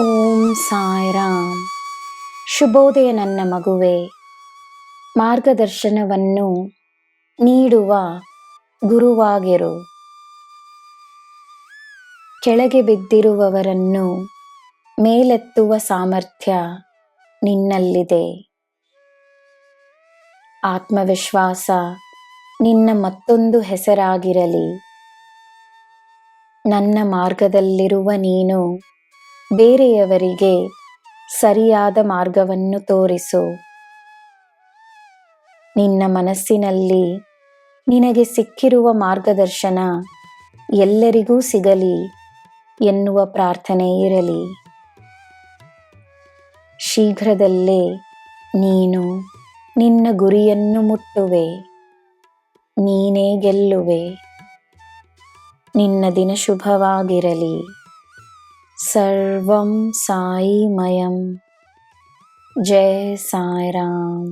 ಓಂ ಸಾಯಿರಾಮ್. ಶುಭೋದಯ ನನ್ನ ಮಗುವೆ. ಮಾರ್ಗದರ್ಶನವನ್ನು ನೀಡುವ ಗುರುವಾಗಿರು. ಕೆಳಗೆ ಬಿದ್ದಿರುವವರನ್ನು ಮೇಲೆತ್ತುವ ಸಾಮರ್ಥ್ಯ ನಿನ್ನಲ್ಲಿದೆ. ಆತ್ಮವಿಶ್ವಾಸ ನಿನ್ನ ಮತ್ತೊಂದು ಹೆಸರಾಗಿರಲಿ. ನನ್ನ ಮಾರ್ಗದಲ್ಲಿರುವ ನೀನು ಬೇರೆಯವರಿಗೆ ಸರಿಯಾದ ಮಾರ್ಗವನ್ನು ತೋರಿಸು. ನಿನ್ನ ಮನಸ್ಸಿನಲ್ಲಿ ನಿನಗೆ ಸಿಕ್ಕಿರುವ ಮಾರ್ಗದರ್ಶನ ಎಲ್ಲರಿಗೂ ಸಿಗಲಿ ಎನ್ನುವ ಪ್ರಾರ್ಥನೆ ಇರಲಿ. ಶೀಘ್ರದಲ್ಲೇ ನೀನು ನಿನ್ನ ಗುರಿಯನ್ನು ಮುಟ್ಟುವೆ. ನೀನೇ ಗೆಲ್ಲುವೆ. ನಿನ್ನ ದಿನ ಶುಭವಾಗಿರಲಿ. सर्वं साईमयं। साईराम।